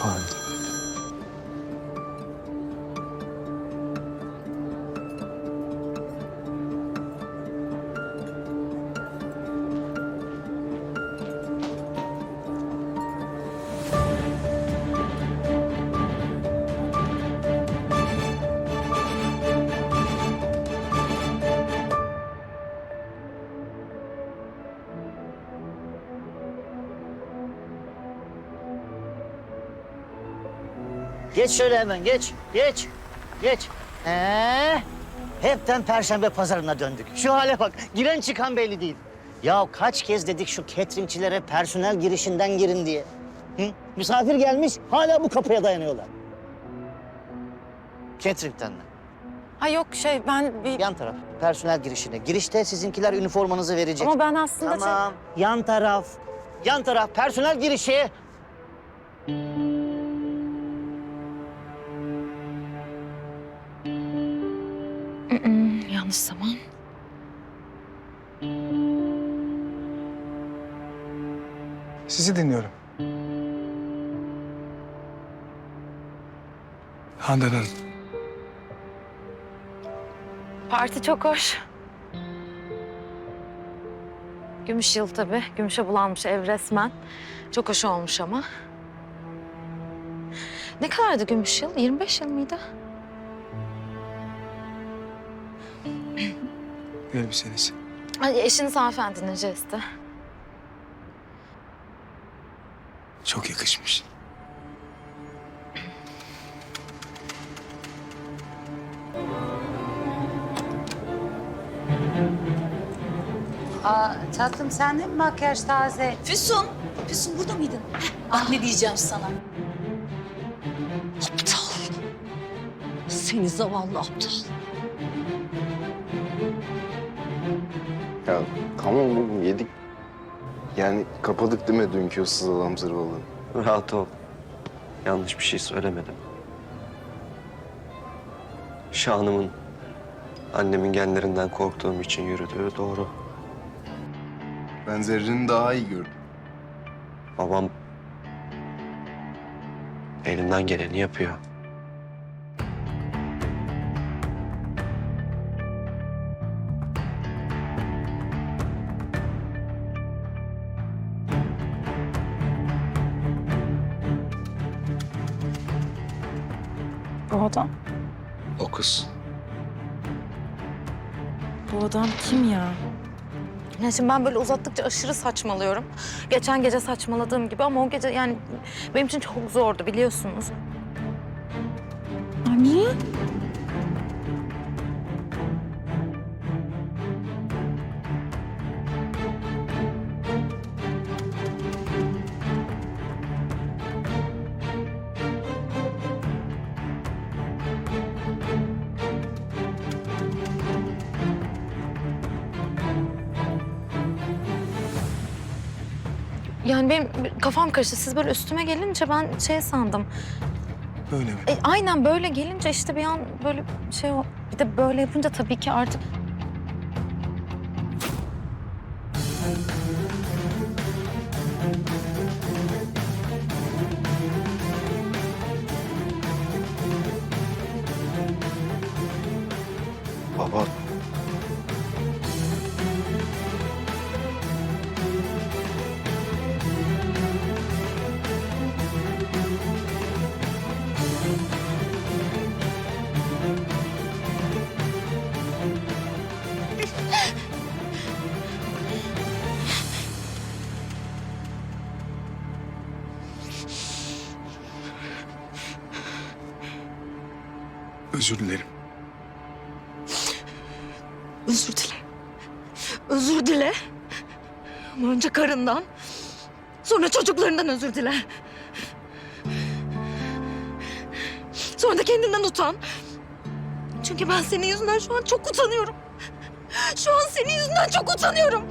armed. Geç şöyle hemen geç. Geç. Geç. Ee, hepten perşembe pazarına döndük. Şu hale bak. Giren çıkan belli değil. Ya kaç kez dedik şu cateringçilere personel girişinden girin diye. Hı? Misafir gelmiş hala bu kapıya dayanıyorlar. Catering'den mi? Ha yok şey ben bir... Yan taraf. Personel girişine. Girişte sizinkiler üniformanızı verecek. Ama ben aslında... şey- Tamam. Yan taraf. Yan taraf. Personel girişi. Yanlış zaman. Sizi dinliyorum. Handan Hanım. Parti çok hoş. Gümüş yıl tabii. Gümüşe bulanmış ev resmen. Çok hoş olmuş ama. Ne kadardı gümüş yıl? 25 yıl mıydı? Elbiseniz. Ay, eşiniz hanımefendinin jesti. Çok yakışmış. Aa, tatlım sende mi makyaj taze? Füsun, Füsun burada mıydın? Heh, ah ne diyeceğim sana. Aptal. Seni zavallı aptal. Ya tamam oğlum yedik. Yani kapadık değil mi dünkü o sızalam zırvalığını? Rahat ol. Yanlış bir şey söylemedim. Şanımın annemin genlerinden korktuğum için yürüdüğü doğru. Ben Zerrin'i daha iyi gördüm. Babam elinden geleni yapıyor. Bu adam, O kız. bu adam kim ya? Ya şimdi ben böyle uzattıkça aşırı saçmalıyorum. Geçen gece saçmaladığım gibi ama o gece yani benim için çok zordu biliyorsunuz. Aa, niye? Yani benim kafam karıştı. Siz böyle üstüme gelince ben şey sandım. Böyle mi? E, aynen böyle gelince işte bir an böyle şey o. Bir de böyle yapınca tabii ki artık Baba. Özür dilerim. Özür dile. Özür dile. Ama önce karından, sonra çocuklarından özür dile. Sonra da kendinden utan. Çünkü ben senin yüzünden şu an çok utanıyorum. Şu an senin yüzünden çok utanıyorum.